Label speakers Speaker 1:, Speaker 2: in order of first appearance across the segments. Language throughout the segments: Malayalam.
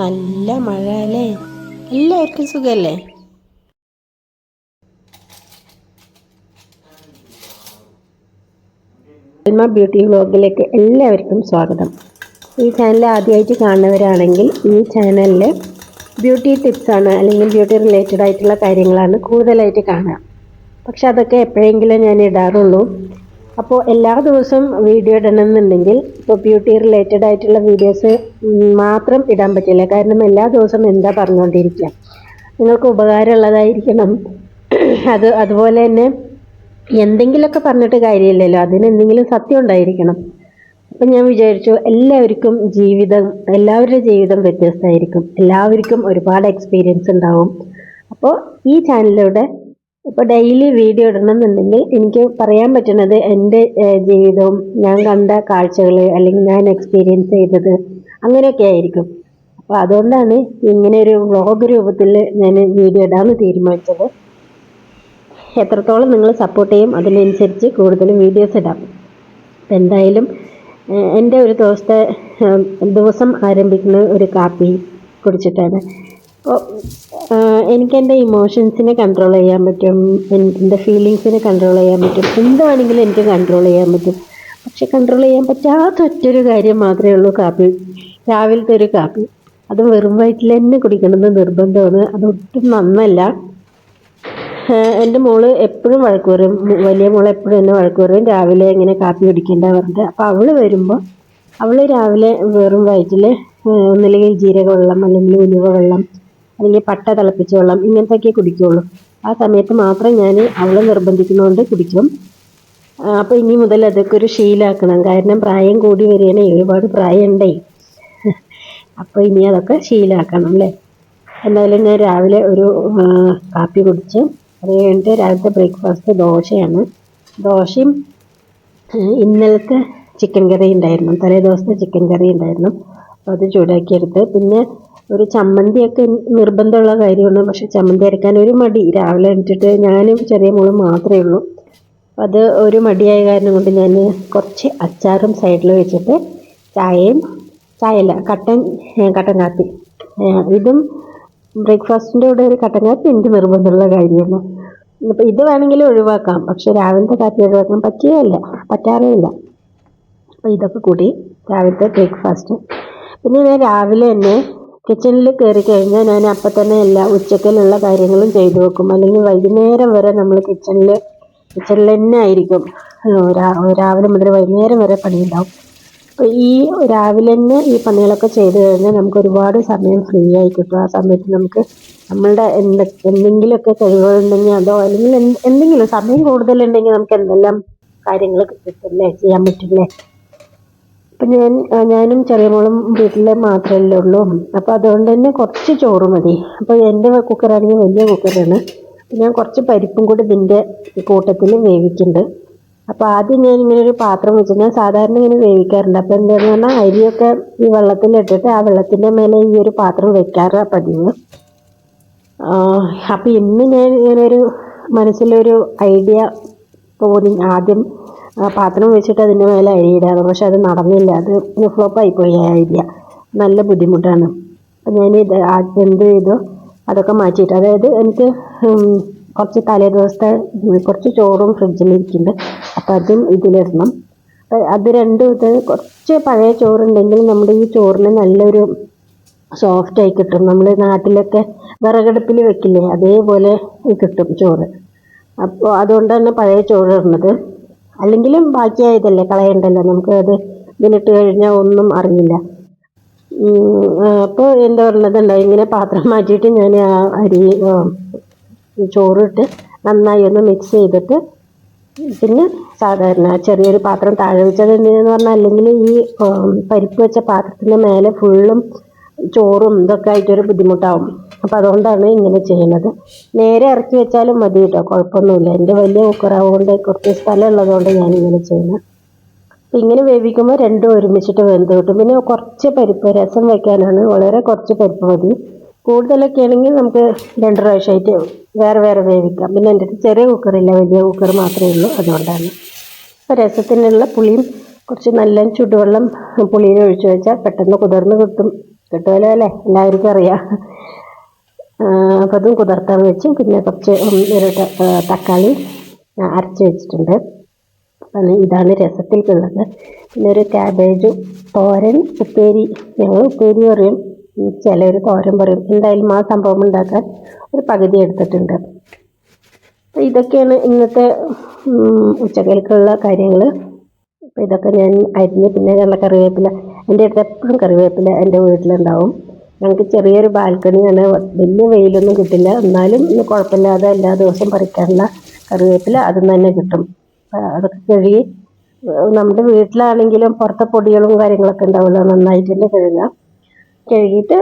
Speaker 1: നല്ല മഴ അല്ലേ എല്ലാവർക്കും സുഖമല്ലേ അൽമ ബ്യൂട്ടി വ്ലോഗിലേക്ക് എല്ലാവർക്കും സ്വാഗതം. ഈ ചാനൽ ആദ്യമായിട്ട് കാണുന്നവരാണെങ്കിൽ ഈ ചാനലിൽ ബ്യൂട്ടി ടിപ്സാണ് അല്ലെങ്കിൽ ബ്യൂട്ടി റിലേറ്റഡ് ആയിട്ടുള്ള കാര്യങ്ങളാണ് കൂടുതലായിട്ട് കാണുക. പക്ഷെ അതൊക്കെ എപ്പോഴെങ്കിലും ഞാൻ ഇടാറുള്ളൂ. അപ്പോൾ എല്ലാ ദിവസവും വീഡിയോ ഇടണമെന്നുണ്ടെങ്കിൽ ഇപ്പോൾ ബ്യൂട്ടി റിലേറ്റഡ് ആയിട്ടുള്ള വീഡിയോസ് മാത്രം ഇടാൻ പറ്റില്ല. കാരണം എല്ലാ ദിവസവും എന്താ പറഞ്ഞുകൊണ്ടിരിക്കുക നിങ്ങൾക്ക് ഉപകാരമുള്ളതായിരിക്കണം. അത് അതുപോലെ തന്നെ എന്തെങ്കിലുമൊക്കെ പറഞ്ഞിട്ട് കാര്യമില്ലല്ലോ. അതിന് എന്തെങ്കിലും സത്യം ഉണ്ടായിരിക്കണം. അപ്പം ഞാൻ വിചാരിച്ചു എല്ലാവർക്കും ജീവിതം എല്ലാവരുടെ ജീവിതം വ്യത്യസ്തമായിരിക്കും. എല്ലാവർക്കും ഒരുപാട് എക്സ്പീരിയൻസ് ഉണ്ടാവും. അപ്പോൾ ഈ ചാനലിലൂടെ ഇപ്പോൾ ഡെയിലി വീഡിയോ ഇടണമെന്നുണ്ടെങ്കിൽ എനിക്ക് പറയാൻ പറ്റുന്നത് എന്റെ ജീവിതവും ഞാൻ കണ്ട കാഴ്ചകൾ അല്ലെങ്കിൽ ഞാൻ എക്സ്പീരിയൻസ് ചെയ്തത് അങ്ങനെയൊക്കെ ആയിരിക്കും. അപ്പോൾ അതുകൊണ്ടാണ് ഇങ്ങനെ ഒരു വ്ളോഗ് രൂപത്തിൽ ഞാൻ വീഡിയോ ഇടാമെന്ന് തീരുമാനിച്ചത്. എത്രത്തോളം നിങ്ങൾ സപ്പോർട്ട് ചെയ്യും അതിനനുസരിച്ച് കൂടുതൽ വീഡിയോസ് ഇടാം. അപ്പം എന്തായാലും എന്റെ ഒരു ദിവസത്തെ ദിവസം ആരംഭിക്കുന്ന ഒരു കാപ്പി കുടിച്ചിട്ടാണ്. എനിക്ക് എന്റെ ഇമോഷൻസിനെ കൺട്രോൾ ചെയ്യാൻ പറ്റും. എന്റെ ഫീലിങ്സിനെ കൺട്രോൾ ചെയ്യാൻ പറ്റും. എന്താണെങ്കിലും എനിക്ക് കൺട്രോൾ ചെയ്യാൻ പറ്റും. പക്ഷെ കൺട്രോൾ ചെയ്യാൻ പറ്റാത്ത ഒറ്റൊരു കാര്യം മാത്രമേ ഉള്ളൂ കാപ്പി. രാവിലത്തെ ഒരു കാപ്പി. അത് വെറും വയറ്റിൽ തന്നെ കുടിക്കണമെന്ന് നിർബന്ധമാണ്. അതൊട്ടും നന്നല്ല. എന്റെ മോൾ എപ്പോഴും വഴക്ക് പറയും. വലിയ മോൾ എപ്പോഴും എന്നെ വഴക്ക് പറയും. രാവിലെ ഇങ്ങനെ കാപ്പി കുടിക്കേണ്ട പറഞ്ഞിട്ട്. അപ്പോൾ അവൾ വരുമ്പോൾ അവൾ രാവിലെ വെറും വയറ്റിൽ ഒന്നില്ലെങ്കിൽ ജീരക വെള്ളം അല്ലെങ്കിൽ ഉലുവ വെള്ളം അല്ലെങ്കിൽ പട്ട തിളപ്പിച്ച വെള്ളം ഇങ്ങനത്തെയൊക്കെ കുടിക്കുകയുള്ളൂ ആ സമയത്ത് മാത്രം ഞാൻ അവളെ നിർബന്ധിക്കുന്നതുകൊണ്ട് കുടിക്കും. അപ്പോൾ ഇനി മുതൽ അതൊക്കെ ഒരു ശീലാക്കണം. കാരണം പ്രായം കൂടി വരികയാണെ ഒരുപാട് പ്രായം അപ്പോൾ ഇനി അതൊക്കെ ശീലാക്കണം അല്ലേ? എന്തായാലും ഞാൻ രാവിലെ ഒരു കാപ്പി കുടിച്ച് അത് കഴിഞ്ഞിട്ട് രാവിലത്തെ ബ്രേക്ക്ഫാസ്റ്റ് ദോശയാണ്. ദോശയും ഇന്നലത്തെ ചിക്കൻ കറി ഉണ്ടായിരുന്നു. തലേ ദിവസത്തെ ചിക്കൻ കറി ഉണ്ടായിരുന്നു. അപ്പോൾ അത് ചൂടാക്കിയെടുത്ത് പിന്നെ ഒരു ചമ്മന്തിയൊക്കെ നിർബന്ധമുള്ള കാര്യമാണ്. പക്ഷെ ചമ്മന്തി അരക്കാൻ ഒരു മടി. രാവിലെ എണീറ്റിട്ട് ഞാനും ചെറിയ മോളും മാത്രമേ ഉള്ളൂ. അത് ഒരു മടിയായ കാരണം കൊണ്ട് ഞാൻ കുറച്ച് അച്ചാറും സൈഡിൽ വെച്ചിട്ട് ചായയും ചായയല്ല കട്ടൻ കട്ടൻ കാപ്പി. ഇതും ബ്രേക്ക്ഫാസ്റ്റിന്റെ കൂടെ ഒരു കട്ടൻ കാപ്പി എനിക്ക് നിർബന്ധമുള്ള കാര്യമാണ്. അപ്പോൾ ഇത് വേണമെങ്കിൽ ഒഴിവാക്കാം. പക്ഷെ രാവിലത്തെ കാപ്പി ഒഴിവാക്കാൻ പറ്റുകയില്ല പറ്റാറേ ഇല്ല അപ്പോൾ ഇതൊക്കെ കൂടി രാവിലത്തെ ബ്രേക്ക്ഫാസ്റ്റ്. പിന്നെ ഞാൻ രാവിലെ തന്നെ കിച്ചണിൽ കയറി കഴിഞ്ഞാൽ ഞാൻ അപ്പം തന്നെ എല്ലാ ഉച്ചക്കലുള്ള കാര്യങ്ങളും ചെയ്തു വെക്കും. അല്ലെങ്കിൽ വൈകുന്നേരം വരെ നമ്മൾ കിച്ചണിൽ കിച്ചണിൽ തന്നെ ആയിരിക്കും. രാവിലെ മുതൽ വൈകുന്നേരം വരെ പണിയുണ്ടാവും. അപ്പോൾ ഈ രാവിലെ തന്നെ ഈ പണികളൊക്കെ ചെയ്ത് കഴിഞ്ഞാൽ നമുക്ക് ഒരുപാട് സമയം ഫ്രീ ആയി കിട്ടും. ആ സമയത്ത് നമുക്ക് നമ്മളുടെ എന്ത് എന്തെങ്കിലുമൊക്കെ കഴിവുകളുണ്ടെങ്കിൽ അതോ അല്ലെങ്കിൽ എന്തെങ്കിലും സമയം കൂടുതലുണ്ടെങ്കിൽ നമുക്ക് എന്തെല്ലാം കാര്യങ്ങൾ കിട്ടില്ലേ ചെയ്യാൻ പറ്റില്ലേ അപ്പം ഞാൻ ഞാനും ചെറിയ മോളും വീട്ടിൽ മാത്രമല്ലേ ഉള്ളൂ. അപ്പോൾ അതുകൊണ്ട് തന്നെ കുറച്ച് ചോറ് മതി. അപ്പോൾ എന്റെ കുക്കറാണെങ്കിൽ വലിയ കുക്കറാണ്. ഞാൻ കുറച്ച് പരിപ്പും കൂടി ഇതിന്റെ കൂട്ടത്തിൽ വേവിക്കുന്നുണ്ട്. അപ്പോൾ ആദ്യം ഞാൻ ഇങ്ങനെ ഒരു പാത്രം വെച്ച് ഞാൻ സാധാരണ ഇങ്ങനെ വേവിക്കാറുണ്ട്. അപ്പോൾ എന്താണെന്ന് പറഞ്ഞാൽ അരിയൊക്കെ ഈ വെള്ളത്തിലിട്ടിട്ട് ആ വെള്ളത്തിന്റെ മേലെ ഈ ഒരു പാത്രം വെക്കാറ് പതിവ്. അപ്പോൾ ഇന്ന് ഞാൻ ഇങ്ങനൊരു മനസ്സിലൊരു ഐഡിയ തോന്നി. ആദ്യം പാത്രം വെച്ചിട്ട് അതിന്റെ മേലെ അരിയിടാറ് പക്ഷെ അത് നടന്നില്ല. അത് ഫ്ലോപ്പായി പോയി ആ ഐഡിയ. നല്ല ബുദ്ധിമുട്ടാണ്. അപ്പം ഞാൻ ഇത് എന്ത് ചെയ്തു? അതൊക്കെ മാറ്റിയിട്ട്. അതായത് എനിക്ക് കുറച്ച് തലേ ദിവസത്തെ കുറച്ച് ചോറും ഫ്രിഡ്ജിൽ ഇരിക്കുന്നുണ്ട്. അപ്പോൾ അതും ഇതിലിടണം അപ്പം അത് രണ്ടും ഇത് കുറച്ച് പഴയ ചോറുണ്ടെങ്കിൽ നമ്മുടെ ഈ ചോറിന് നല്ലൊരു സോഫ്റ്റായി കിട്ടും. നമ്മൾ നാട്ടിലൊക്കെ വിറകടുപ്പിൽ വെക്കില്ലേ അതേപോലെ കിട്ടും ചോറ്. അപ്പോൾ അതുകൊണ്ടാണ് പഴയ ചോറ് ഇടുന്നത്. അല്ലെങ്കിലും ബാക്കിയായതല്ലേ കളയണ്ടല്ലോ. നമുക്ക് അത് ഇതിലിട്ട് കഴിഞ്ഞാൽ ഒന്നും അറിയില്ല അപ്പോൾ എന്താ പറഞ്ഞതുണ്ടോ ഇങ്ങനെ പാത്രം മാറ്റിയിട്ട് ഞാൻ ആ അരി ചോറിട്ട് നന്നായി ഒന്ന് മിക്സ് ചെയ്തിട്ട് പിന്നെ സാധാരണ ചെറിയൊരു പാത്രം താഴെ വെച്ചത് എന്തിനാന്ന് പറഞ്ഞാൽ അല്ലെങ്കിൽ ഈ പരിപ്പ് വെച്ച പാത്രത്തിന്റെ മേലെ ഫുള്ളും ചോറും ഇതൊക്കെ ആയിട്ടൊരു ബുദ്ധിമുട്ടാവും. അപ്പോൾ അതുകൊണ്ടാണ് ഇങ്ങനെ ചെയ്യുന്നത്. നേരെ ഇറക്കി വെച്ചാലും മതി കേട്ടോ കുഴപ്പമൊന്നുമില്ല എന്റെ വലിയ കുക്കറാവുകൊണ്ട് കുറച്ച് സ്ഥലം ഉള്ളതുകൊണ്ട് ഞാൻ ഇങ്ങനെ ചെയ്യുന്നത്. അപ്പോൾ ഇങ്ങനെ വേവിക്കുമ്പോൾ രണ്ടും ഒരുമിച്ചിട്ട് വെന്ത് കിട്ടും. പിന്നെ കുറച്ച് പരിപ്പ് രസം വെക്കാനാണ്. വളരെ കുറച്ച് പരിപ്പ് മതി. കൂടുതലൊക്കെ ആണെങ്കിൽ നമുക്ക് രണ്ട് പ്രാവശ്യമായിട്ട് വേറെ വേറെ വേവിക്കാം. പിന്നെ എന്റെ അടുത്ത് ചെറിയ കുക്കറില്ല വലിയ കുക്കർ മാത്രമേ ഉള്ളൂ. അതുകൊണ്ടാണ്. അപ്പോൾ രസത്തിനുള്ള പുളിയും കുറച്ച് നല്ല ചുടുവെള്ളം പുളിയിൽ ഒഴിച്ചു വെച്ചാൽ പെട്ടെന്ന് കുതിർന്ന് കിട്ടും. കിട്ടുമല്ലോ അല്ലേ? എല്ലാവർക്കും അറിയാം. അപ്പോൾ അതും കുതിർത്താൻ വെച്ചു പിന്നെ കുറച്ച് ഒരു തക്കാളി അരച്ച് വെച്ചിട്ടുണ്ട്. അപ്പം ഇതാണ് രസത്തിൽക്കുള്ളത്. പിന്നെ ഒരു ക്യാബേജ് തോരൻ ഉപ്പേരി. ഞങ്ങൾ ഉപ്പേരി പറയും ഒരു തോരൻ പറയും. എന്തായാലും ആ സംഭവം ഉണ്ടാക്കാൻ ഒരു പകുതി എടുത്തിട്ടുണ്ട്. അപ്പോൾ ഇതൊക്കെയാണ് ഇന്നത്തെ ഉച്ചക്കൽക്കുള്ള കാര്യങ്ങൾ അപ്പോൾ ഇതൊക്കെ ഞാൻ അരിഞ്ഞ് പിന്നെ ഉള്ള കറിവേപ്പില എന്റെ അടുത്ത് എപ്പോഴും കറിവേപ്പില എന്റെ വീട്ടിലുണ്ടാവും. ഞങ്ങൾക്ക് ചെറിയൊരു ബാൽക്കണിയാണ് വലിയ വെയിലൊന്നും കിട്ടില്ല. എന്നാലും ഇന്ന് കുഴപ്പമില്ലാതെ എല്ലാ ദിവസവും പറിക്കാനുള്ള കറിവേപ്പില അതിൽ തന്നെ കിട്ടും. അതൊക്കെ കഴുകി നമ്മുടെ വീട്ടിലാണെങ്കിലും പുറത്തെ പൊടികളും കാര്യങ്ങളൊക്കെ ഉണ്ടാവുമല്ലോ നന്നായിട്ട് തന്നെ കഴുകുക. കഴുകിയിട്ട്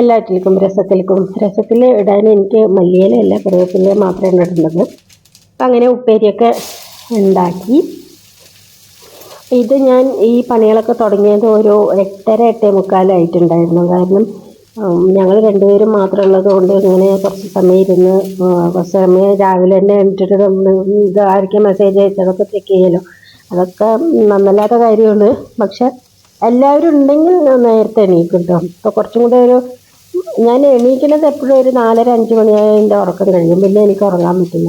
Speaker 1: എല്ലാറ്റിലേക്കും രസത്തിലേക്കും രസത്തിൽ ഇടാൻ എനിക്ക് മല്ലിയിലല്ല കറിവേപ്പില മാത്രമേ ഇടേണ്ടത് അപ്പം അങ്ങനെ ഉപ്പേരിയൊക്കെ ഉണ്ടാക്കി. ഇത് ഞാൻ ഈ പണികളൊക്കെ തുടങ്ങിയത് ഒരു എട്ടര എട്ടേ മുക്കാലായിട്ടുണ്ടായിരുന്നു കാരണം ഞങ്ങൾ രണ്ടുപേരും മാത്രം ഉള്ളത് കൊണ്ട് ഇങ്ങനെ കുറച്ച് സമയം ഇരുന്ന് കുറച്ച് സമയം രാവിലെ തന്നെ എണീറ്റിട്ട് ഇത് മെസ്സേജ് അയച്ചതൊക്കെ ചെക്ക് ചെയ്യലോ. അതൊക്കെ നന്നല്ലാത്ത കാര്യമാണ്. പക്ഷെ എല്ലാവരും ഉണ്ടെങ്കിൽ നേരത്തെ എണീക്കും കേട്ടോ ഇപ്പോൾ കുറച്ചും കൂടെ ഒരു ഞാൻ എണീക്കുന്നത് എപ്പോഴും ഒരു നാലര അഞ്ച് മണിയായ എന്റെ ഉറക്കം കഴിയും. പിന്നെ എനിക്ക് ഉറങ്ങാൻ പറ്റില്ല.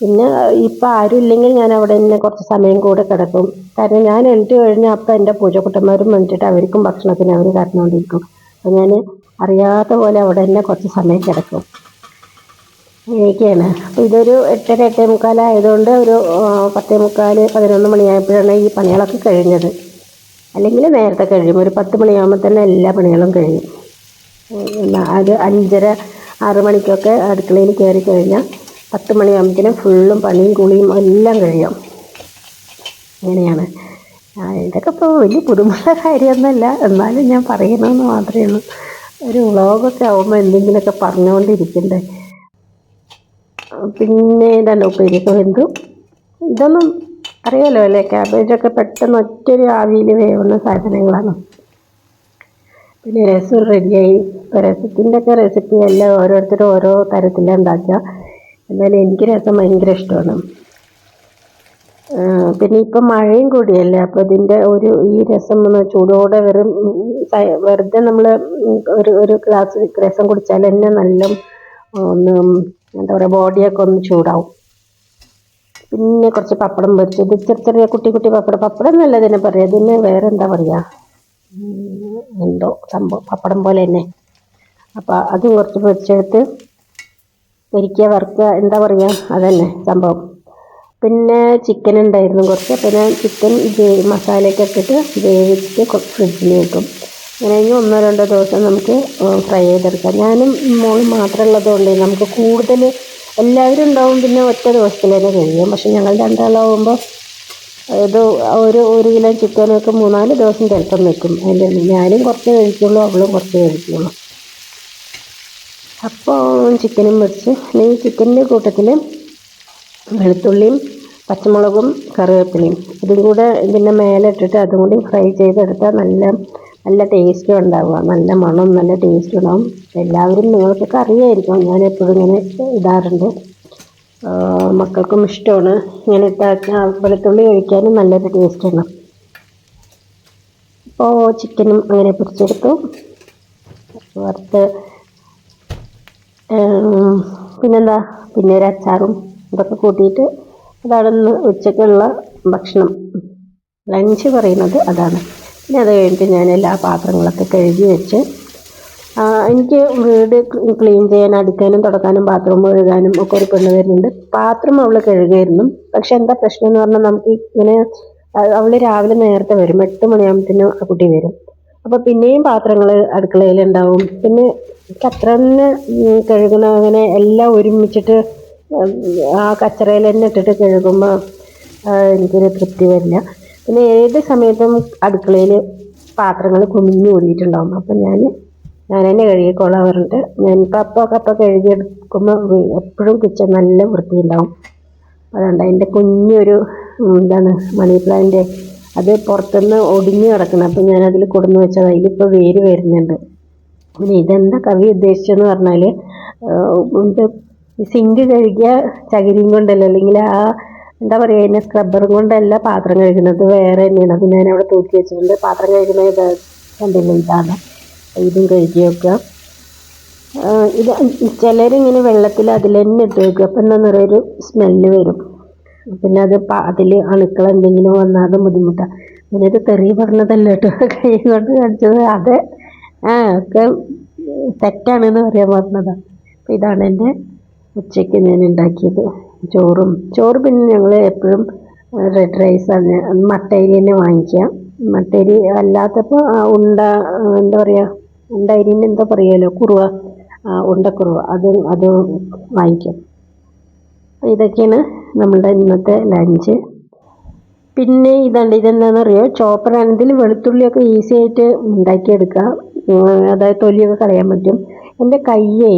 Speaker 1: പിന്നെ ഇപ്പം ആരും ഇല്ലെങ്കിൽ ഞാൻ അവിടെ തന്നെ കുറച്ച് സമയം കൂടെ കിടക്കും. കാരണം ഞാൻ എണീറ്റ് കഴിഞ്ഞാൽ അപ്പം എന്റെ പൂജക്കുട്ടന്മാരും വേണ്ടിയിട്ട് അവർക്കും ഭക്ഷണത്തിന് അവർ കറന്നുകൊണ്ടിരിക്കും അപ്പം ഞാൻ അറിയാത്ത പോലെ അവിടെ തന്നെ കുറച്ച് സമയം കിടക്കും. അങ്ങനെയൊക്കെയാണ്. അപ്പോൾ ഇതൊരു എട്ടര എട്ടേ മുക്കാലായതുകൊണ്ട് ഒരു പത്തേ മുക്കാൽ പതിനൊന്ന് മണിയായപ്പോഴാണ് ഈ പണികളൊക്കെ കഴിഞ്ഞത്. അല്ലെങ്കിൽ നേരത്തെ കഴിയും. ഒരു പത്ത് മണിയാകുമ്പോൾ തന്നെ എല്ലാ പണികളും കഴിയും. അത് അഞ്ചര ആറ് മണിക്കൊക്കെ അടുക്കളയിൽ കയറി കഴിഞ്ഞാൽ പത്ത് മണിയാകുമ്പോഴത്തേനും ഫുള്ളും പണിയും കുളിയും എല്ലാം കഴിയും. അങ്ങനെയാണ്. ഇതൊക്കെ ഇപ്പോൾ വലിയ പുതുമുള്ള കാര്യമൊന്നുമല്ല. എന്നാലും ഞാൻ പറയണമെന്ന് മാത്രമേ ഉള്ളൂ. ഒരു വ്ളോഗൊക്കെ ആകുമ്പോൾ എന്തെങ്കിലുമൊക്കെ പറഞ്ഞുകൊണ്ടിരിക്കണ്ടേ? പിന്നെ ഇതാണ് ഉപ്പേരിയൊക്കെ എന്തു? ഇതൊന്നും അറിയാലോ അല്ലേ? ക്യാബേജൊക്കെ പെട്ടെന്ന് ഒറ്റൊരു ആവിയിൽ വേവുന്ന സാധനങ്ങളാണ്. പിന്നെ രസം റെഡിയായി ഇപ്പോൾ രസത്തിന്റെയൊക്കെ റെസിപ്പി എല്ലാം ഓരോരുത്തരും ഓരോ തരത്തിലാണ് ഉണ്ടാക്കുക. എന്നാലും എനിക്ക് രസം ഭയങ്കര ഇഷ്ടമാണ്. പിന്നെ ഇപ്പം മഴയും കൂടിയല്ലേ അപ്പോൾ ഇതിന്റെ ഒരു ഈ രസം ഒന്ന് ചൂടോടെ വെറും വെറുതെ നമ്മൾ ഒരു ഒരു ഗ്ലാസ് രസം കുടിച്ചാൽ തന്നെ നല്ല ഒന്ന് എന്താ പറയുക ബോഡിയൊക്കെ ഒന്ന് ചൂടാവും. പിന്നെ കുറച്ച് പപ്പടം പൊരിച്ചത് ചെറിയ ചെറിയ കുട്ടി കുട്ടി പപ്പടം പപ്പടം എന്നല്ല ഇതിനെ പറയുക ഇതിന് വേറെ എന്താ പറയുക എന്തോ സംഭവം പപ്പടം പോലെ തന്നെ. അപ്പോൾ അതും കുറച്ച് പൊരിച്ചെടുത്ത് പൊരിക്കുക വറുക്കുക എന്താ പറയുക അതന്നെ സംഭവം. പിന്നെ ചിക്കൻ ഉണ്ടായിരുന്നു കുറച്ച് പിന്നെ ചിക്കൻ മസാലയൊക്കെ ഇട്ടിട്ട് വേവിച്ചിട്ട് ഫ്രിഡ്ജിൽ വെക്കും. അങ്ങനെ ഒന്നോ രണ്ടോ ദിവസം നമുക്ക് ഫ്രൈ ചെയ്തെടുക്കാം. ഞാനും മോളും മാത്രമുള്ളതുകൊണ്ട് നമുക്ക് കൂടുതൽ എല്ലാവരും ഉണ്ടാവും പിന്നെ ഒറ്റ ദിവസത്തിൽ തന്നെ കഴിയും. പക്ഷെ ഞങ്ങൾ രണ്ടാളാവുമ്പോൾ ഇത് ഒരു ഒരു കിലോ ചിക്കനൊക്കെ മൂന്നാൽ ദിവസം ചിലപ്പം വെക്കും. അതിന്റെ ഞാനും കുറച്ച് കഴിക്കുള്ളൂ അവളും കുറച്ച് കഴിക്കുള്ളൂ. അപ്പോൾ ചിക്കനും വെച്ച് അല്ലെങ്കിൽ ചിക്കന്റെ കൂട്ടത്തിൽ വെളുത്തുള്ളിയും പച്ചമുളകും കറിവേപ്പിലയും. ഇതും കൂടെ ഇതിന്റെ മേലെ ഇട്ടിട്ട് അതും കൂടി ഫ്രൈ ചെയ്തെടുത്താൽ നല്ല നല്ല ടേസ്റ്റും ഉണ്ടാവുക. നല്ല മണം നല്ല ടേസ്റ്റും ഉണ്ടാവും. എല്ലാവരും നിങ്ങൾക്കൊക്കെ അറിയായിരിക്കും. ഞാൻ എപ്പോഴും ഇങ്ങനെ ഇടാറുണ്ട്. മക്കൾക്കും ഇഷ്ടമാണ് ഇങ്ങനെ ഇട്ടാൽ വെളുത്തുള്ളി കഴിക്കാനും നല്ലൊരു ടേസ്റ്റാണ് അപ്പോൾ ചിക്കനും അങ്ങനെ പൊരിച്ചെടുത്തു. വറുത്ത് പിന്നെന്താ? പിന്നെ ഒരു അച്ചാറും ഇതൊക്കെ കൂട്ടിയിട്ട് അതാണ് ഇന്ന് ഉച്ചക്കുള്ള ഭക്ഷണം. ലഞ്ച് പറയുന്നത് അതാണ്. പിന്നെ അത് കഴിഞ്ഞിട്ട് ഞാൻ എല്ലാ പാത്രങ്ങളൊക്കെ കഴുകി വെച്ച് എനിക്ക് വീട് ക്ലീൻ ചെയ്യാൻ അടിക്കാനും തുടക്കാനും പാത്രം കഴുകാനും ഒക്കെ ഒരു പെണ്ണ് വരുന്നുണ്ട്. പാത്രം അവൾ കഴുകുമായിരുന്നു. പക്ഷെ എന്താ പ്രശ്നം എന്ന് പറഞ്ഞാൽ നമുക്ക് ഇങ്ങനെ അവൾ രാവിലെ നേരത്തെ വരും. എട്ട് മണിയാകുമ്പോഴത്തേനും ആ കുട്ടി വരും. അപ്പോൾ പിന്നെയും പാത്രങ്ങൾ അടുക്കളയിൽ ഉണ്ടാവും. പിന്നെ അത്ര തന്നെ കഴുകണം. അങ്ങനെ എല്ലാം ഒരുമിച്ചിട്ട് ആ കച്ചറയിൽ തന്നെ ഇട്ടിട്ട് കഴുകുമ്പോൾ എനിക്കൊരു തൃപ്തി വരില്ല പിന്നെ ഏത് സമയത്തും അടുക്കളയിൽ പാത്രങ്ങൾ കുമിഞ്ഞു കൂടിയിട്ടുണ്ടാവും അപ്പം ഞാൻ ഞാൻ തന്നെ കഴുകിക്കോളാം പറഞ്ഞിട്ട് ഞാൻ കപ്പ കപ്പ കഴുകിയെടുക്കുമ്പോൾ എപ്പോഴും കിച്ചൺ നല്ല വൃത്തിയുണ്ടാവും. അതുകൊണ്ട് അതിന്റെ കുഞ്ഞൊരു എന്താണ് മണി പ്ലാന്റ് അത് പുറത്തുനിന്ന് ഒടിഞ്ഞു കിടക്കണം അപ്പം ഞാൻ കൊടുന്ന് വെച്ചത്. അതിലിപ്പോൾ വേര് വരുന്നുണ്ട്. പിന്നെ ഇതെന്താ കവി ഉദ്ദേശിച്ചെന്ന് പറഞ്ഞാൽ സിങ്ക് കഴുകിയ ചകിരിയും കൊണ്ടല്ല അല്ലെങ്കിൽ ആ എന്താ പറയുക അതിനെ സ്ക്രബ്ബറും കൊണ്ടല്ല പാത്രം കഴുകുന്നത് വേറെ തന്നെയാണ്. അത് ഞാൻ അവിടെ തൂക്കി വെച്ചിട്ടുണ്ട്. പാത്രം കഴുകുന്നത് കണ്ടില്ല ഇതാണ്. ഇതും കഴുകി വെക്കുക ഇത് ചിലരിങ്ങനെ വെള്ളത്തിൽ അതിൽ തന്നെ ഇട്ട് വെക്കുക അപ്പം എന്താണെന്ന് പറയുക ഒരു സ്മെല്ല് വരും. പിന്നെ അത് അതിൽ അണുക്കൾ എന്തെങ്കിലും വന്നാൽ അത് ബുദ്ധിമുട്ടാണ് പിന്നെ ഇത് തെറി പറഞ്ഞതല്ല കേട്ടോ. കൈ കൊണ്ട് കടിച്ചത് അത്. ആ ഒക്കെ തെറ്റാണെന്ന് പറയാൻ പറഞ്ഞതാണ് അപ്പം ഇതാണ് എന്റെ ഉച്ചയ്ക്ക് ഞാൻ ഉണ്ടാക്കിയത്. ചോറും ചോറ് പിന്നെ ഞങ്ങൾ എപ്പോഴും റെഡ് റൈസാണ് മട്ടരി തന്നെ വാങ്ങിക്കാം മട്ടരി അല്ലാത്തപ്പോൾ ഉണ്ട എന്താ പറയുക ഉണ്ട അരിന് എന്താ പറയുമല്ലോ കുറുവ ഉണ്ടക്കുറുവ അത് അത് വാങ്ങിക്കും ഇതൊക്കെയാണ് നമ്മളുടെ ഇന്നത്തെ ലഞ്ച് പിന്നെ ഇതുണ്ട് ഇതെന്താണെന്ന് അറിയോ? ചോപ്പറാണെങ്കിൽ വെളുത്തുള്ളിയൊക്കെ ഈസി ആയിട്ട് ഉണ്ടാക്കിയെടുക്കാം അതായത് തൊലിയൊക്കെ കളയാൻ പറ്റും. എന്റെ കയ്യേ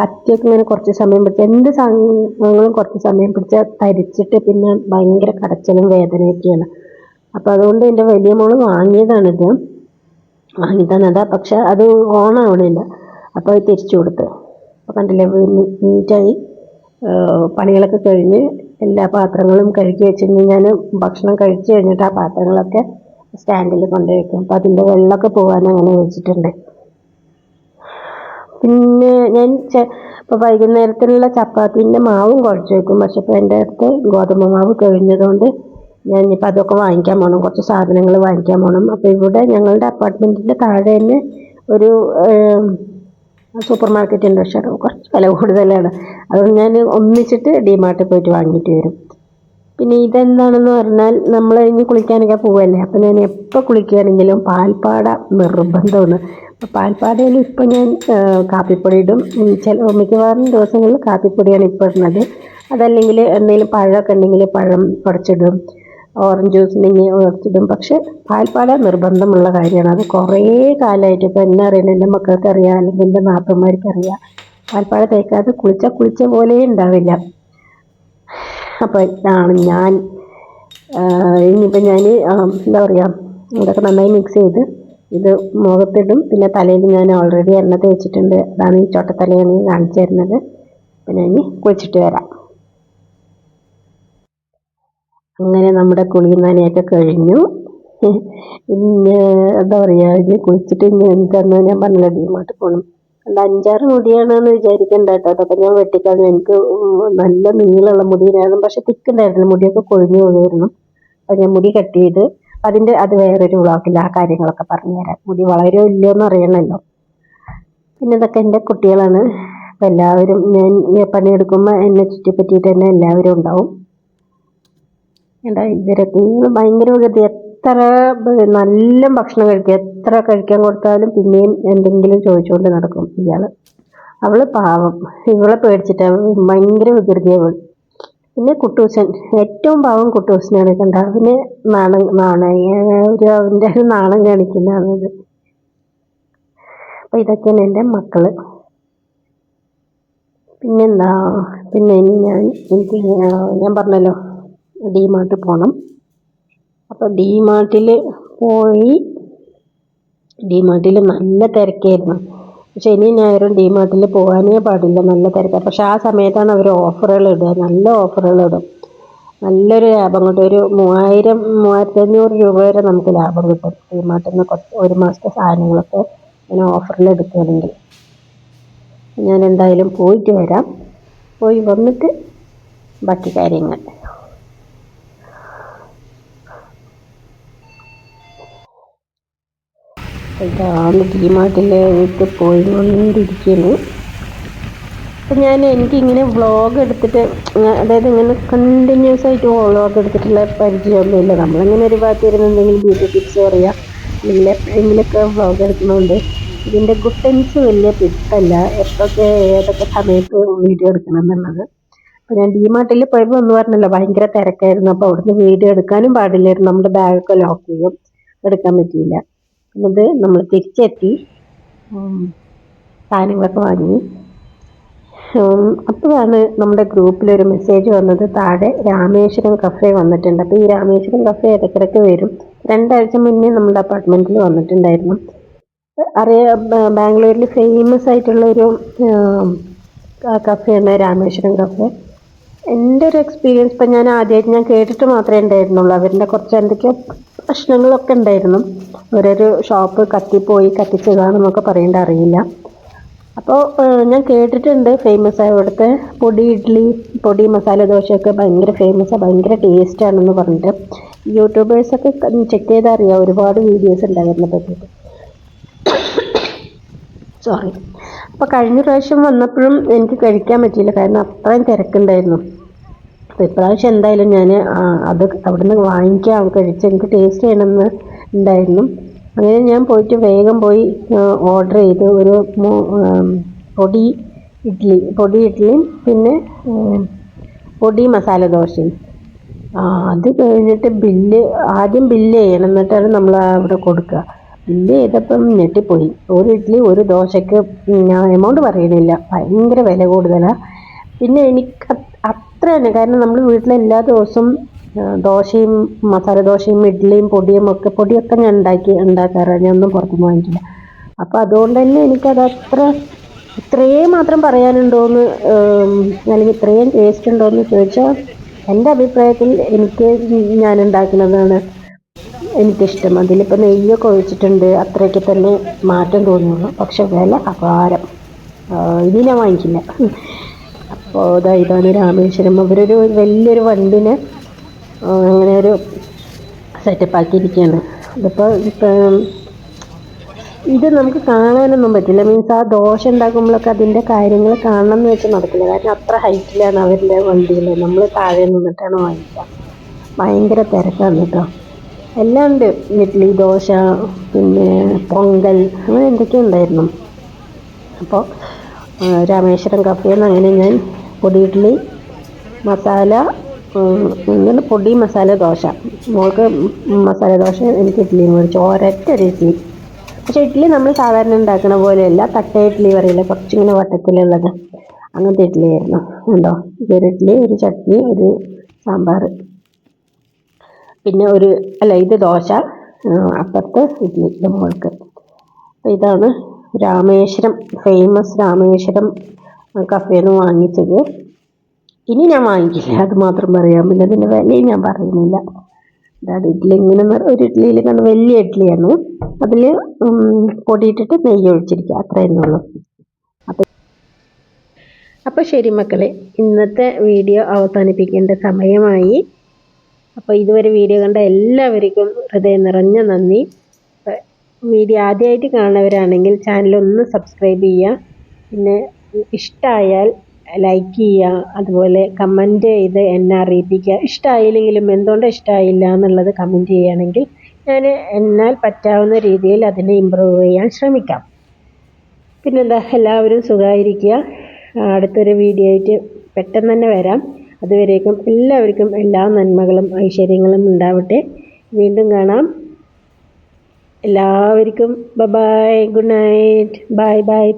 Speaker 1: കത്തിയൊക്കെ ഇങ്ങനെ കുറച്ച് സമയം പിടിച്ച് എന്ത് സാധനങ്ങളും കുറച്ച് സമയം പിടിച്ച് തരിച്ചിട്ട് പിന്നെ ഭയങ്കര കടച്ചലും വേദനയൊക്കെയാണ്. അപ്പം അതുകൊണ്ട് എന്റെ വലിയ മോൾ വാങ്ങിയതാണിത്. വാങ്ങി തന്നതാ പക്ഷെ അത് ഓൺ ആവണില്ല അപ്പോൾ അത് തിരിച്ചു കൊടുത്ത്. അപ്പോൾ കണ്ടില്ലേ നീറ്റായി പണികളൊക്കെ കഴിഞ്ഞ് എല്ലാ പാത്രങ്ങളും കഴുകി വെച്ചിരുന്നു. ഞാൻ ഭക്ഷണം കഴിച്ചു കഴിഞ്ഞിട്ട് ആ പാത്രങ്ങളൊക്കെ സ്റ്റാൻഡിൽ കൊണ്ടുവയ്ക്കും അപ്പം അതിന്റെ വെള്ളമൊക്കെ പോകാൻ അങ്ങനെ വെച്ചിട്ടുണ്ട് പിന്നെ ഞാൻ ഇപ്പോൾ വൈകുന്നേരത്തിനുള്ള ചപ്പാത്തിന്റെ മാവും കുഴച്ച് വെക്കും. പക്ഷെ ഇപ്പോൾ എന്റെ അടുത്ത് ഗോതമ്പ് മാവ് കഴിഞ്ഞതുകൊണ്ട് ഞാൻ ഇനിയിപ്പോൾ അതൊക്കെ വാങ്ങിക്കാൻ പോകണം കുറച്ച് സാധനങ്ങൾ വാങ്ങിക്കാൻ പോകണം അപ്പോൾ ഇവിടെ ഞങ്ങളുടെ അപ്പാർട്ട്മെന്റിന്റെ താഴെ തന്നെ ഒരു സൂപ്പർ മാർക്കറ്റ് ഉണ്ട്. പക്ഷേ കുറച്ച് വില കൂടുതലാണ്. അതുകൊണ്ട് ഞാൻ ഒന്നിച്ചിട്ട് ഡിമാർട്ടിൽ പോയിട്ട് വാങ്ങിയിട്ട് വരും. പിന്നെ ഇതെന്താണെന്ന് പറഞ്ഞാൽ നമ്മൾ ഇനി കുളിക്കാനൊക്കെ പോവല്ലേ? അപ്പം ഞാൻ എപ്പോൾ കുളിക്കുകയാണെങ്കിലും പാൽപ്പാട നിർബന്ധമാണ്. അപ്പോൾ പാൽപ്പാടയിൽ ഇപ്പം ഞാൻ കാപ്പിപ്പൊടി ഇടും. ചില മിക്കവാറും ദിവസങ്ങളിൽ കാപ്പിപ്പൊടിയാണ് ഇപ്പോൾ ഇടുന്നത്. അതല്ലെങ്കിൽ എന്തെങ്കിലും പഴമൊക്കെ ഉണ്ടെങ്കിൽ പഴം കുറച്ചിടും ഓറഞ്ച് ജ്യൂസ് ഉണ്ടെങ്കിൽ കുറച്ചിടും പക്ഷേ പാൽപ്പാട നിർബന്ധമുള്ള കാര്യമാണ്. അത് കുറേ കാലമായിട്ട് ഇപ്പോൾ എന്നെ അറിയണം എന്റെ മക്കൾക്ക് അറിയാം അല്ലെങ്കിൽ എന്റെ നാത്തന്മാർക്ക് അറിയാം പാൽപ്പാട തേക്കാതെ കുളിച്ചാൽ കുളിച്ച പോലെ ഉണ്ടാവില്ല. അപ്പോൾ ഇതാണ് ഞാൻ ഇനിയിപ്പോൾ ഞാൻ എന്താ പറയുക ഇതൊക്കെ നന്നായി മിക്സ് ചെയ്ത് ഇത് മുഖത്തിടും. പിന്നെ തലയിൽ ഞാൻ ഓൾറെഡി എണ്ണ തേച്ചിട്ടുണ്ട്. അതാണ് ഈ ചോട്ടത്തലയാണ് കാണിച്ചു തരുന്നത്. പിന്നെ ഇനി കുളിച്ചിട്ട് വരാം. അങ്ങനെ നമ്മുടെ കുളി നനയൊക്കെ കഴിഞ്ഞു. പിന്നെ എന്താ പറയുക ഇനി കുളിച്ചിട്ട് ഇനി എന്താണെന്ന് ഞാൻ പറഞ്ഞില്ല ഡിമാർട്ട് പോകണം അഞ്ചാറ് മുടിയാണെന്ന് വിചാരിക്കണ്ട കേട്ടോ അതൊക്കെ ഞാൻ വെട്ടിക്കളഞ്ഞു. എനിക്ക് നല്ല നീളമുള്ള മുടിയിലായിരുന്നു. പക്ഷെ തിക്കുണ്ടായിരുന്നു. മുടിയൊക്കെ കൊഴിഞ്ഞു പോകുമായിരുന്നു അപ്പൊ ഞാൻ മുടി കട്ട് ചെയ്ത് അതിന്റെ അത് വേറൊരു വ്ളോഗിൽ ആ കാര്യങ്ങളൊക്കെ പറഞ്ഞു പറഞ്ഞുതരാം മുടി വളരെ ഇല്ലയോ എന്ന് അറിയണമല്ലോ. പിന്നെ ഇതൊക്കെ എന്റെ കുട്ടികളാണ്. എല്ലാവരും ഞാൻ പണിയെടുക്കുമ്പോൾ എന്നെ ചുറ്റിപ്പറ്റിയിട്ട് തന്നെ എല്ലാവരും ഉണ്ടാവും. എന്താ ഇവരൊക്കെ ഭയങ്കര വികൃതി എത്ര നല്ല ഭക്ഷണം കഴിക്കുക എത്ര കഴിക്കാൻ കൊടുത്താലും പിന്നെയും എന്തെങ്കിലും ചോദിച്ചുകൊണ്ട് നടക്കും ഇയാൾ. അവൾ പാവം. ഇവളെ പേടിച്ചിട്ട് ഭയങ്കര വികൃതിയവൾ പിന്നെ കുട്ടൂസൻ. ഏറ്റവും പാവം കുട്ടൂസനാണ് കണ്ട? അവന് നാണം നാണ ഒരു അവന്റെ ഒരു നാണം കാണിക്കുന്നതാണത് അപ്പം ഇതൊക്കെയാണ് എന്റെ മക്കൾ. പിന്നെന്താ? പിന്നെ ഞാൻ എനിക്ക് ഞാൻ പറഞ്ഞല്ലോ ഡീമാർട്ട് പോകണം അപ്പോൾ ഡിമാർട്ടിൽ പോയി. ഡിമാർട്ടിൽ നല്ല തിരക്കായിരുന്നു. ശനി ഞായറും ഡിമാർട്ടിൽ പോകാനേ പാടില്ല. നല്ല തിരക്കാണ് പക്ഷേ ആ സമയത്താണ് അവർ ഓഫറുകൾ ഇടുക. നല്ല ഓഫറുകൾ ഇടും. നല്ലൊരു ലാഭം കിട്ടും. ഒരു മൂവായിരം മൂവായിരത്തി അഞ്ഞൂറ് രൂപ വരെ നമുക്ക് ലാഭം കിട്ടും. ഡിമാർട്ടിൽ നിന്ന് ഒരു മാസത്തെ സാധനങ്ങളൊക്കെ ഇങ്ങനെ ഓഫറിൽ എടുക്കുകയാണെങ്കിൽ. ഞാൻ എന്തായാലും പോയിട്ട് വരാം. പോയി വന്നിട്ട് ബാക്കി കാര്യങ്ങൾ. ഇതാണ് ഡിമാർട്ടിലേക്ക് പോയിക്കൊണ്ടിരിക്കുന്നു. അപ്പം ഞാൻ എനിക്കിങ്ങനെ വ്ളോഗ് എടുത്തിട്ട് അതായത് ഇങ്ങനെ കണ്ടിന്യൂസ് ആയിട്ട് വ്ളോഗ് എടുത്തിട്ടുള്ള പരിചയമൊന്നുമില്ല. നമ്മളിങ്ങനെ ഒരു ഭാഗത്ത് ഇരുന്ന് എന്തെങ്കിലും ബ്യൂട്ടി ടിപ്സ് പറയാം അല്ലെങ്കിൽ എപ്പോഴെങ്കിലുമൊക്കെ വ്ളോഗ് എടുക്കുന്നുണ്ട് ഇതിന്റെ ഗുട്ടൻസ് വലിയ പിടുത്തല്ല എപ്പോഴൊക്കെ ഏതൊക്കെ സമയത്ത് വീഡിയോ എടുക്കണം എന്നുള്ളത്. അപ്പോൾ ഞാൻ ഡിമാർട്ടിൽ പോയപ്പോൾ ഒന്ന് പറഞ്ഞല്ലോ ഭയങ്കര തിരക്കായിരുന്നു. അപ്പോൾ അവിടുന്ന് വീഡിയോ എടുക്കാനും പാടില്ലായിരുന്നു. നമ്മുടെ ബാഗൊക്കെ ലോക്ക് ചെയ്യും. എടുക്കാൻ പറ്റിയില്ല. പിന്നെ ഇത് നമ്മൾ തിരിച്ചെത്തി. സാധനങ്ങളൊക്കെ വാങ്ങി. അപ്പോഴാണ് നമ്മുടെ ഗ്രൂപ്പിൽ ഒരു മെസ്സേജ് വന്നത്. താഴെ രാമേശ്വരം കഫേ വന്നിട്ടുണ്ട്. അപ്പോൾ ഈ രാമേശ്വരം കഫേ ഇടയ്ക്കിടയ്ക്ക് വരും. രണ്ടാഴ്ച മുന്നേ നമ്മുടെ അപ്പാർട്ട്മെന്റിൽ വന്നിട്ടുണ്ടായിരുന്നു. അറിയ ബാംഗ്ലൂരിൽ ഫേമസ് ആയിട്ടുള്ള ഒരു ആണ് രാമേശ്വരം കഫേ എന്റെ ഒരു എക്സ്പീരിയൻസ് ഇപ്പം ഞാൻ ആദ്യമായിട്ട് ഞാൻ കേട്ടിട്ട് മാത്രമേ ഉണ്ടായിരുന്നുള്ളൂ. അവരുടെ കുറച്ച് എന്തൊക്കെയോ പ്രശ്നങ്ങളൊക്കെ ഉണ്ടായിരുന്നു. ഓരോരു ഷോപ്പ് കത്തിപ്പോയി കത്തിച്ചതാണെന്നൊക്കെ പറയേണ്ട അറിയില്ല. അപ്പോൾ ഞാൻ കേട്ടിട്ടുണ്ട് ഫേമസ് ആയ ഇവിടുത്തെ പൊടി ഇഡ്ഡലി പൊടി മസാല ദോശയൊക്കെ ഭയങ്കര ഫേമസ് ഭയങ്കര ടേസ്റ്റ് ആണെന്ന് പറഞ്ഞിട്ട്. യൂട്യൂബേഴ്സൊക്കെ ചെക്ക് ചെയ്താൽ അറിയാം ഒരുപാട് വീഡിയോസ് ഉണ്ടായിരുന്നു. പറ്റിയിട്ട് സോറി അപ്പോൾ കഴിഞ്ഞ പ്രാവശ്യം വന്നപ്പോഴും എനിക്ക് കഴിക്കാൻ പറ്റിയില്ല. കാരണം അത്രയും തിരക്കുണ്ടായിരുന്നു. അപ്പോൾ ഇപ്രാവശ്യം എന്തായാലും ഞാൻ അത് അവിടുന്ന് വാങ്ങിക്കാം. കഴിച്ച് എനിക്ക് ടേസ്റ്റ് ചെയ്യണമെന്ന് ഉണ്ടായിരുന്നു. അങ്ങനെ ഞാൻ പോയിട്ട് വേഗം പോയി ഓർഡർ ചെയ്ത്. ഒരു പൊടി ഇഡ്ഡലി പൊടി ഇഡ്ഡലിയും പിന്നെ പൊടി മസാല ദോശയും. അത് കഴിഞ്ഞിട്ട് ബില്ല് ആദ്യം ബില്ല് ചെയ്യണം. എന്നിട്ടാണ് നമ്മൾ അവിടെ കൊടുക്കുക. ബില്ല് ചെയ്തപ്പം ഞെട്ടിപ്പോയി. ഒരു ഇഡ്ഡലി ഒരു ദോശയ്ക്ക് ഞാൻ എമൗണ്ട് പറയണില്ല ഭയങ്കര വില കൂടുതലാണ് പിന്നെ എനിക്ക് അത്ര തന്നെ കാരണം നമ്മൾ വീട്ടിലെല്ലാ ദിവസവും ദോശയും മസാല ദോശയും ഇഡ്ഡലിയും പൊടിയും ഒക്കെ പൊടിയൊക്കെ ഞാൻ ഉണ്ടാക്കി ഉണ്ടാക്കാറാണ് ഞാൻ ഒന്നും പുറത്തുനിന്ന് വാങ്ങിക്കില്ല. അപ്പോൾ അതുകൊണ്ട് തന്നെ എനിക്കത് അത്ര ഇത്രയും മാത്രം പറയാനുണ്ടോയെന്ന് അല്ലെങ്കിൽ ഇത്രയും ടേസ്റ്റ് ഉണ്ടോയെന്ന് ചോദിച്ചാൽ എന്റെ അഭിപ്രായത്തിൽ എനിക്ക് ഞാൻ ഉണ്ടാക്കുന്നതാണ് എനിക്കിഷ്ടം. അതിലിപ്പോൾ നെയ്യൊക്കെ ഒഴിച്ചിട്ടുണ്ട്. അത്രയ്ക്ക് തന്നെ മാറ്റം തോന്നുള്ളൂ പക്ഷെ വില അപാരം. ഇനി ഞാൻ വാങ്ങിക്കില്ല. അപ്പോൾ ഇതാ ഇതാണ് രാമേശ്വരം. അവരൊരു വലിയൊരു വണ്ടിനെ അങ്ങനെ ഒരു സെറ്റപ്പ് ആക്കിയിരിക്കുകയാണ്. അതിപ്പോൾ ഇപ്പം ഇത് നമുക്ക് കാണാനൊന്നും പറ്റില്ല. മീൻസ് ആ ദോശ ഉണ്ടാക്കുമ്പോഴൊക്കെ അതിന്റെ കാര്യങ്ങൾ കാണണം എന്ന് വെച്ച് നടക്കില്ല. കാരണം അത്ര ഹൈറ്റിലാണ് അവരുടെ വണ്ടിയിൽ നമ്മൾ താഴെ നിന്നിട്ടാണ് വാങ്ങിക്കുക. ഭയങ്കര തിരക്കാണ് കേട്ടോ. എല്ലാം ഉണ്ട് ഇഡ്ഡലി ദോശ പിന്നെ പൊങ്കൽ അങ്ങനെ എന്തൊക്കെയോ ഉണ്ടായിരുന്നു. അപ്പോൾ രാമേശ്വരം കഫേയിൽ നിന്ന് അങ്ങനെ ഞാൻ പൊടി ഇഡ്ഡലി മസാല ഇങ്ങനെ പൊടി മസാല ദോശ. മോൾക്ക് മസാല ദോശ എനിക്ക് ഇഡ്ഡലി മേടിച്ചു. ഒരൊറ്റ ഒരു ഇഡ്ഡലി പക്ഷെ ഇഡ്ഡലി നമ്മൾ സാധാരണ ഉണ്ടാക്കുന്ന പോലെയല്ല. തട്ട ഇഡ്ഡലി പറയില്ല? കുറച്ചിങ്ങനെ വട്ടത്തിലുള്ളത്. അങ്ങനത്തെ ഇഡ്ഡലി ആയിരുന്നു. ഉണ്ടോ ഇതൊരു ഇഡ്ഡലി ഒരു ചട്നി ഒരു സാമ്പാർ പിന്നെ ഒരു അല്ല ഇത് ദോശ അപ്പുറത്ത് ഇഡ്ഡലി മുകൾക്ക് അപ്പോൾ ഇതാണ് രാമേശ്വരം ഫേമസ് രാമേശ്വരം കഫേന്ന് വാങ്ങിച്ചത്. ഇനി ഞാൻ വാങ്ങിക്കില്ല അത് മാത്രം പറയാം പിന്നെ അതിന്റെ വിലയും ഞാൻ പറയുന്നില്ല. അതായത് ഇഡ്ഡലി ഇങ്ങനെ ഒരു ഇഡ്ഡലിയിൽ കണ്ട് വലിയ ഇഡ്ഡലിയാണ് അതിൽ പൊടിയിട്ടിട്ട് നെയ്യ് ഒഴിച്ചിരിക്കുക ഉള്ളൂ. അപ്പം അപ്പോൾ ശരി മക്കളെ ഇന്നത്തെ വീഡിയോ അവസാനിപ്പിക്കേണ്ട സമയമായി. അപ്പോൾ ഇതുവരെ വീഡിയോ കണ്ട എല്ലാവർക്കും ഹൃദയം നിറഞ്ഞ നന്ദി. വീഡിയോ ആദ്യമായിട്ട് കാണുന്നവരാണെങ്കിൽ ചാനൽ ഒന്ന് സബ്സ്ക്രൈബ് ചെയ്യുക. പിന്നെ ഇഷ്ടമായാൽ ലൈക്ക് ചെയ്യുക. അതുപോലെ കമന്റ് ചെയ്ത് എന്നെ അറിയിപ്പിക്കുക. ഇഷ്ടമായില്ലെങ്കിലും എന്തുകൊണ്ട് ഇഷ്ടമായില്ല എന്നുള്ളത് കമന്റ് ചെയ്യുകയാണെങ്കിൽ ഞാൻ എന്നാൽ പറ്റാവുന്ന രീതിയിൽ അതിനെ ഇമ്പ്രൂവ് ചെയ്യാൻ ശ്രമിക്കാം. പിന്നെന്താ എല്ലാവരും സുഖമായിരിക്കുക. അടുത്തൊരു വീഡിയോ ആയിട്ട് പെട്ടെന്ന് തന്നെ വരാം. അതുവരേക്കും എല്ലാവർക്കും എല്ലാ നന്മകളും ഐശ്വര്യങ്ങളും ഉണ്ടാവട്ടെ. വീണ്ടും കാണാം. എല്ലാവർക്കും bye good night. Bye bye.